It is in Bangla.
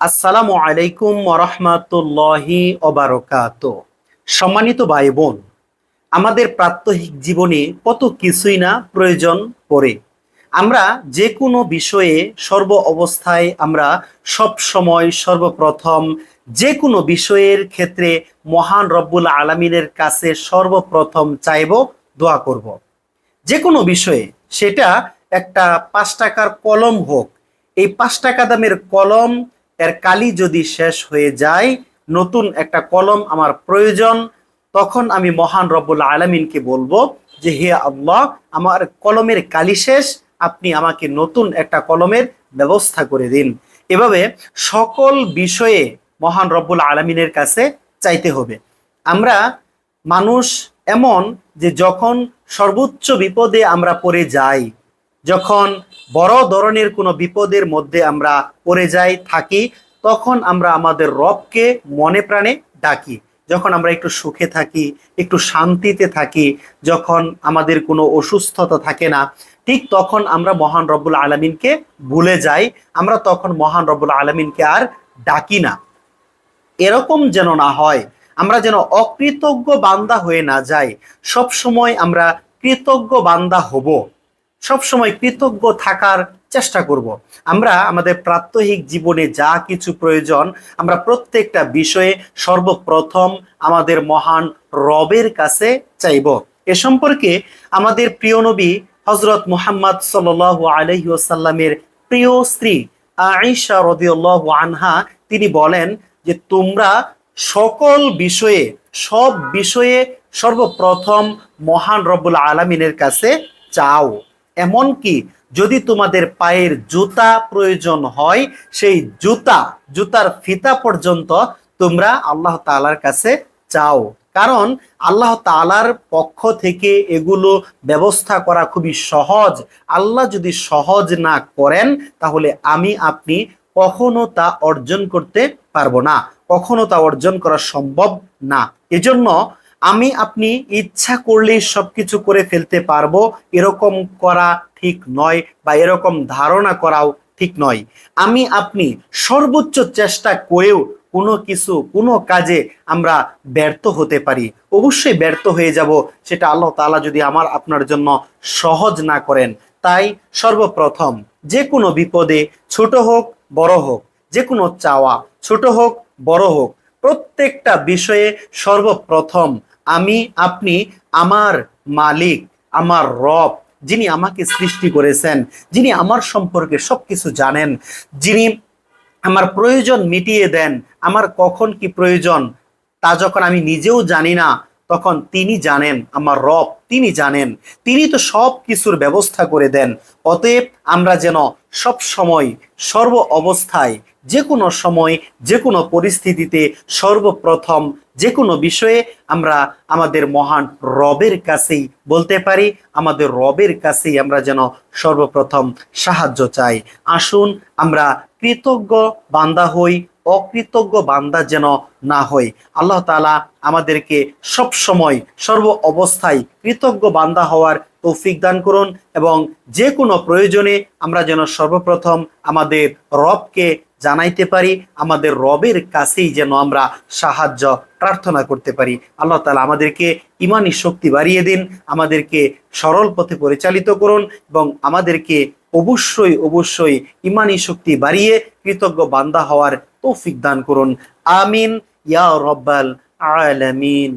আসসালামু আলাইকুম ওরহমাতুল্লাহি অবারকাত সম্মানিত ভাই বোন আমাদের প্রাত্যহিক জীবনে কত কিছুই না প্রয়োজন পড়ে আমরা যে কোনো বিষয়ে সর্ব অবস্থায় আমরা সব সময় সর্বপ্রথম যে কোনো বিষয়ের ক্ষেত্রে মহান রব্বুল আলমিনের কাছে সর্বপ্রথম চাইব, দোয়া করব। যে কোনো বিষয়ে, সেটা একটা পাঁচ টাকার কলম হোক, এই পাঁচ টাকা দামের কলম এর কালি যদি শেষ হয়ে যায়, নতুন একটা কলম আমার প্রয়োজন, তখন আমি মহান রব্বুল আলমিনকে বলব যে, হে আল্লাহ, আমার কলমের কালি শেষ, আপনি আমাকে নতুন একটা কলমের ব্যবস্থা করে দিন। এভাবে সকল বিষয়ে মহান রব্বুল আলমিনের কাছে চাইতে হবে। আমরা মানুষ এমন যে, যখন সর্বোচ্চ বিপদে আমরা পড়ে যাই যখন বড় ধরনের কোনো বিপদের মধ্যে আমরা পড়ে যাই, থাকি, তখন আমরা আমাদের রবকে মনে প্রাণে ডাকি। যখন আমরা একটু সুখে থাকি, একটু শান্তিতে থাকি, যখন আমাদের কোনো অসুস্থতা থাকে না, ঠিক তখন আমরা মহান রব্বুল আলমিনকে ভুলে যাই। আমরা তখন মহান রব্বুল আলমিনকে আর ডাকি না। এরকম যেন না হয়, আমরা যেন অকৃতজ্ঞ বান্দা হয়ে না যাই। সব সময় আমরা কৃতজ্ঞ বান্দা হব। সব সময় কৃতজ্ঞ থাকার চেষ্টা করব। আমরা আমাদের প্রাত্যহিক জীবনে যা কিছু প্রয়োজন, আমরা প্রত্যেকটা বিষয়ে সর্বপ্রথম আমাদের মহান রবের কাছে চাইব এ সম্পর্কে আমাদের প্রিয় নবী হজরত মুহাম্মদ সাল আলহিউসাল্লামের প্রিয় স্ত্রী আইসা রদিউল্লাহ আনহা, তিনি বলেন যে তোমরা সকল বিষয়ে, সব বিষয়ে সর্বপ্রথম মহান রব্বুল আলমিনের কাছে চাও এমনকি যদি তোমাদের পায়ের জুতা প্রয়োজন হয়, সেই জুতা, জুতার ফিতা পর্যন্ত তোমরা আল্লাহ তালার কাছে চাও। কারণ আল্লাহ তালার পক্ষ থেকে এগুলো ব্যবস্থা করা খুবই সহজ। আল্লাহ যদি সহজ না করেন, তাহলে আমি, আপনি কখনো তা অর্জন করতে পারব না। কখনো তা অর্জন করা সম্ভব না। এজন্য আমি আপনি ইচ্ছা করলেই সবকিছু করে ফেলতে পারব, এরকম করা ঠিক নয় বা এরকম ধারণা করাও ঠিক নয়। আমি আপনি সর্বোচ্চ চেষ্টা করেও কোনো কিছু, কোনো কাজে আমরা ব্যর্থ হতে পারি। অবশ্যই ব্যর্থ হয়ে যাব, সেটা আল্লাহ তালা যদি আমার, আপনার জন্য সহজ না করেন। তাই সর্বপ্রথম যে কোনো বিপদে ছোট হোক, বড় হোক, যে কোনো চাওয়া, ছোট হোক, বড় হোক, প্রত্যেকটা বিষয়ে সর্বপ্রথম আমি, আপনি, আমার মালিক, আমার রব, যিনি আমাকে সৃষ্টি করেছেন, যিনি আমার সম্পর্কে সব কিছু জানেন, যিনি আমার প্রয়োজন মিটিয়ে দেন, আমার কখন কি প্রয়োজন, তা যখন আমি নিজেও জানি না তখন তিনি জানেন, আমার রব তিনি জানেন, তিনি তো সব কিছুর ব্যবস্থা করে দেন। অতএব আমরা যেন সব সময়, সর্ব অবস্থায়, যে কোনো সময়, যে কোনো পরিস্থিতিতে সর্বপ্রথম যে কোনো বিষয়ে আমরা আমাদের মহান রবের কাছেই বলতে পারি, আমাদের রবের কাছেই আমরা যেন সর্বপ্রথম সাহায্য চাই। আসুন আমরা কৃতজ্ঞ বান্দা হই অকৃতজ্ঞ বান্দা যেন না হয়। আল্লাহ তালা আমাদেরকে সব সময় সর্ব অবস্থায় কৃতজ্ঞ বান্দা হওয়ার তৌফিক দান করুন এবং যে কোনো প্রয়োজনে আমরা যেন সর্বপ্রথম আমাদের রবকে জানাইতে পারি, আমাদের রবের কাছেই যেন আমরা সাহায্য প্রার্থনা করতে পারি। আল্লাহ তালা আমাদেরকে ইমানি শক্তি বাড়িয়ে দিন, আমাদেরকে সরল পথে পরিচালিত করুন এবং আমাদেরকে অবশ্যই অবশ্যই ইমানি শক্তি বাড়িয়ে কৃতজ্ঞ বান্দা হওয়ার তৌফিক দান করুন। আমিন, ইয়া রব্বাল আলামিন।